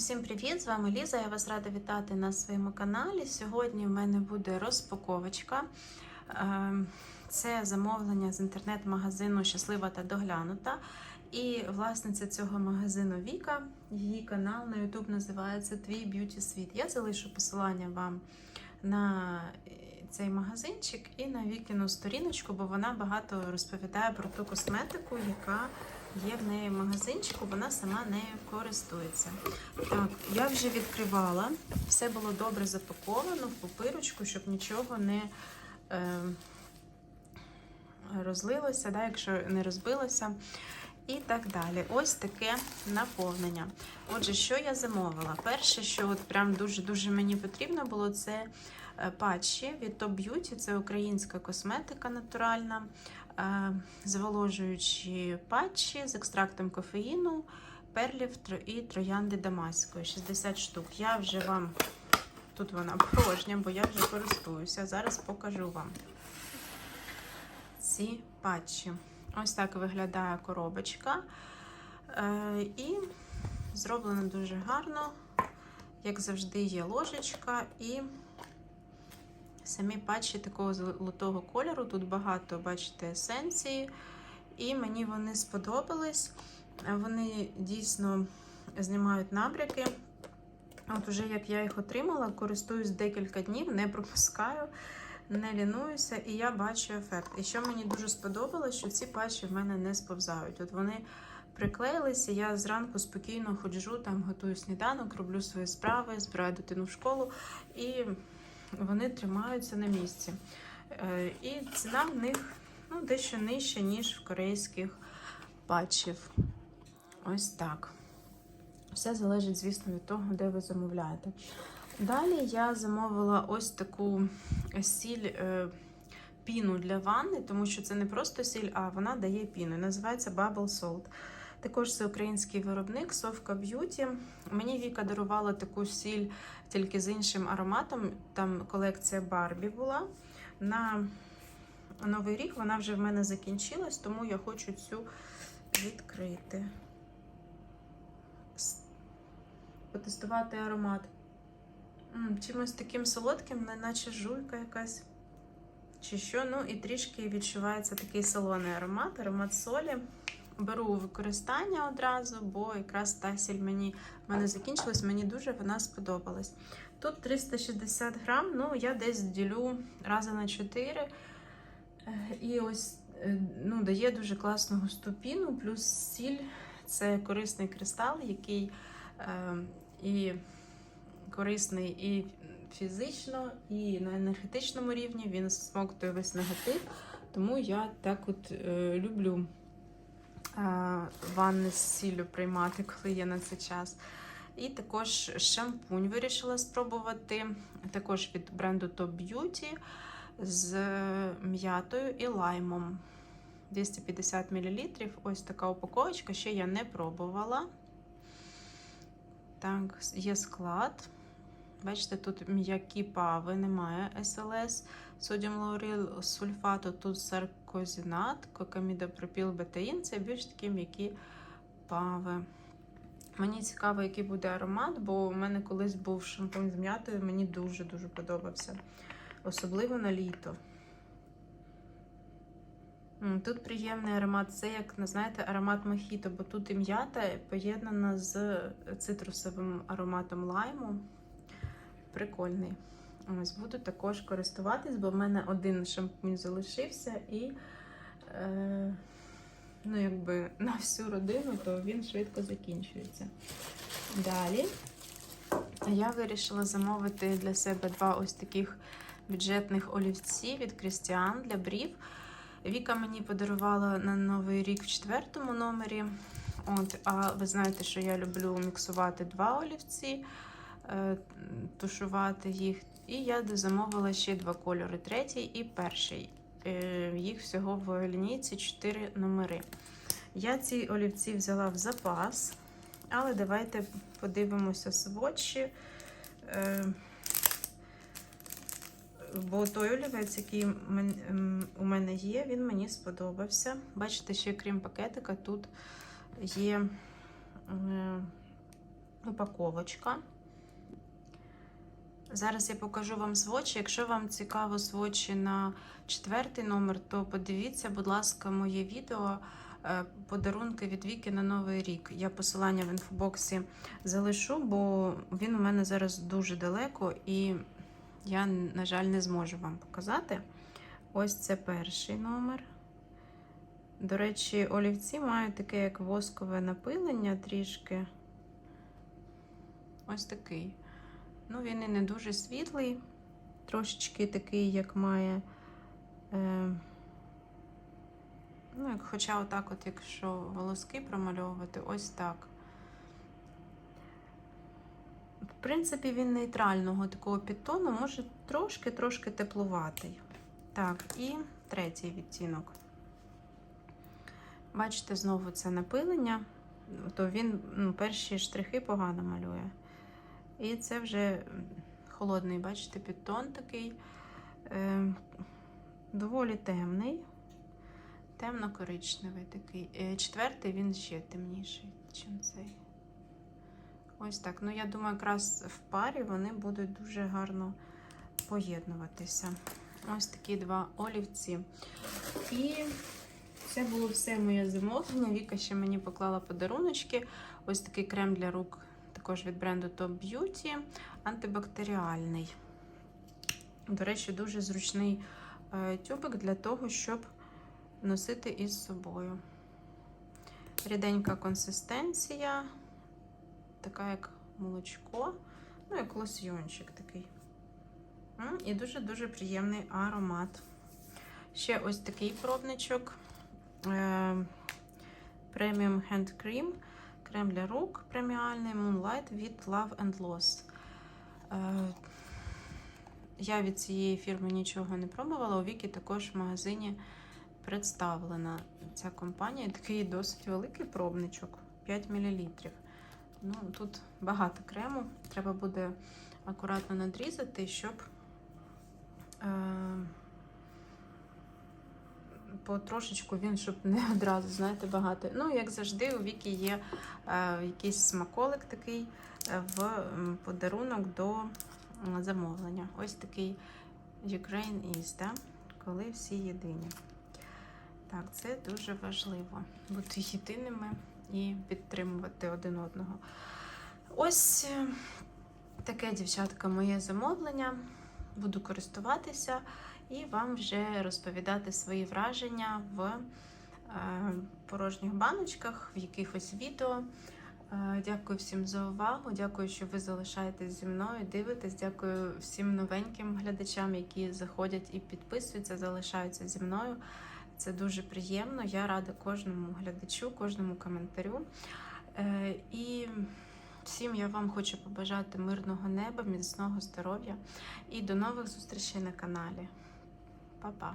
Усім привіт! З вами Ліза. Я вас рада вітати на своєму каналі. Сьогодні в мене буде розпаковочка. Е, Це замовлення з інтернет-магазину Щаслива та доглянута. І власниця цього магазину Віка. Її канал на YouTube називається Твій Б'юті Світ. Я залишу посилання вам на е, цей магазинчик і на Вікіну сторіночку, бо вона багато розповідає про ту косметику, яка є в неї магазинчику, вона сама нею користується. Так, я вже відкривала, все було добре запаковано в папирочку, щоб нічого не е, розлилося, да, якщо не розбилося. І так далі. Ось таке наповнення. Отже, що я замовила? Перше, що от прям дуже-дуже мені потрібно було, це е, патчі від Top Beauty, це українська косметика натуральна, е, зволожуючі патчі з екстрактом кофеїну, перлів і троянди дамаської. 60 штук. Я вже вам тут вона порожня, бо я вже користуюся. Зараз покажу вам ці патчі. Ось так виглядає коробочка. Е, і зроблено дуже гарно. Як завжди, є ложечка і самі патчі такого золотого кольору. Тут багато, бачите, есенції. І мені вони сподобались. Вони дійсно знімають набряки. От уже як я їх отримала, користуюсь декілька днів, не пропускаю не лінуюся, і я бачу ефект. І що мені дуже сподобалось, що ці патчі в мене не сповзають. От вони приклеїлися, я зранку спокійно ходжу, там готую сніданок, роблю свої справи, збираю дитину в школу, і вони тримаються на місці. Е, І ціна в них ну, дещо нижча, ніж в корейських патчів. Ось так. Все залежить, звісно, від того, де ви замовляєте. Далі я замовила ось таку сіль е, піну для ванни, тому що це не просто сіль, а вона дає піну. Називається Bubble Salt. Також це український виробник Совка Beauty. Мені Віка дарувала таку сіль тільки з іншим ароматом. Там колекція Барбі була. На Новий рік вона вже в мене закінчилась, тому я хочу цю відкрити. Потестувати аромат. Чимось таким солодким, наче жуйка якась. Чи що, ну і трішки відчувається такий солоний аромат, аромат солі. Беру використання одразу, бо якраз та сіль мені в мене закінчилась, мені дуже вона сподобалась. Тут 360 грам, ну я десь ділю рази на 4. І ось е, ну, дає дуже класну густу піну, плюс сіль це корисний кристал, який е, і корисний і фізично, і на енергетичному рівні. Він смоктує весь негатив. Тому я так от е, люблю е, ванни з сіллю приймати, коли є на це час. І також шампунь вирішила спробувати. Також від бренду Top Beauty з м'ятою і лаймом. 250 мл. Ось така упаковочка. Ще я не пробувала. Так, є склад. Бачите, тут м'які пави, немає СЛС, содіум лаурил, сульфату, тут саркозінат, кокамідопропіл, бетаїн. Це більш такі м'які пави. Мені цікаво, який буде аромат, бо у мене колись був шампунь з м'ятою, мені дуже-дуже подобався. Особливо на літо. Тут приємний аромат. Це як, ну, знаєте, аромат мохіто, бо тут і м'ята поєднана з цитрусовим ароматом лайму. Прикольний. Ось буду також користуватись, бо в мене один шампунь залишився і е, ну, якби на всю родину, то він швидко закінчується. Далі я вирішила замовити для себе два ось таких бюджетних олівці від Крістіан для брів. Віка мені подарувала на новий рік в четвертому номері. От, а ви знаєте, що я люблю міксувати два олівці, тушувати їх. І я замовила ще два кольори: третій і перший. Е, їх всього в лінійці 4 номери. Я ці олівці взяла в запас, але давайте подивимося сводчі. Е, Бо той олівець, який у мене є, він мені сподобався. Бачите, ще крім пакетика, тут є е, упаковочка. Зараз я покажу вам свочі. Якщо вам цікаво свочі на четвертий номер, то подивіться, будь ласка, моє відео е, подарунки від Віки на Новий рік. Я посилання в інфобоксі залишу, бо він у мене зараз дуже далеко і я, на жаль, не зможу вам показати. Ось це перший номер. До речі, олівці мають таке як воскове напилення трішки. Ось такий. Ну, він і не дуже світлий, трошечки такий, як має. Е, ну, як, хоча отак, от, якщо волоски промальовувати, ось так. В принципі, він нейтрального такого підтону, може трошки-трошки теплуватий. Так, і третій відтінок. Бачите, знову це напилення, то він ну, перші штрихи погано малює. І це вже холодний, бачите, підтон такий, е, доволі темний, темно-коричневий такий. Е, четвертий він ще темніший, ніж цей. Ось так. Ну, я думаю, якраз в парі вони будуть дуже гарно поєднуватися. Ось такі два олівці. І це було все моє замовлення. Віка ще мені поклала подаруночки. Ось такий крем для рук, також від бренду Top Beauty, антибактеріальний. До речі, дуже зручний е, тюбик для того, щоб носити із собою. Ріденька консистенція, така як молочко, ну, як лосьйончик такий. І дуже-дуже приємний аромат. Ще ось такий пробничок. Premium Hand Cream. Крем для рук преміальний Moonlight від Love and Loss. Е, Я від цієї фірми нічого не пробувала. У Вікі також в магазині представлена ця компанія. Такий досить великий пробничок 5 мл. Ну, Тут багато крему. Треба буде акуратно надрізати, щоб е, потрошечку він, щоб не одразу, знаєте, багато. Ну, як завжди, у Вікі є е, якийсь смаколик такий е, в подарунок до замовлення. Ось такий Ukraine is, да? коли всі єдині. Так, це дуже важливо бути єдиними і підтримувати один одного. Ось е, таке, дівчатка, моє замовлення. Буду користуватися і вам вже розповідати свої враження в е, порожніх баночках, в якихось відео. Е, Дякую всім за увагу. Дякую, що ви залишаєтесь зі мною, дивитесь. Дякую всім новеньким глядачам, які заходять і підписуються, залишаються зі мною. Це дуже приємно. Я рада кожному глядачу, кожному коментарю. Е, І всім я вам хочу побажати мирного неба, міцного здоров'я і до нових зустрічей на каналі. Па-па!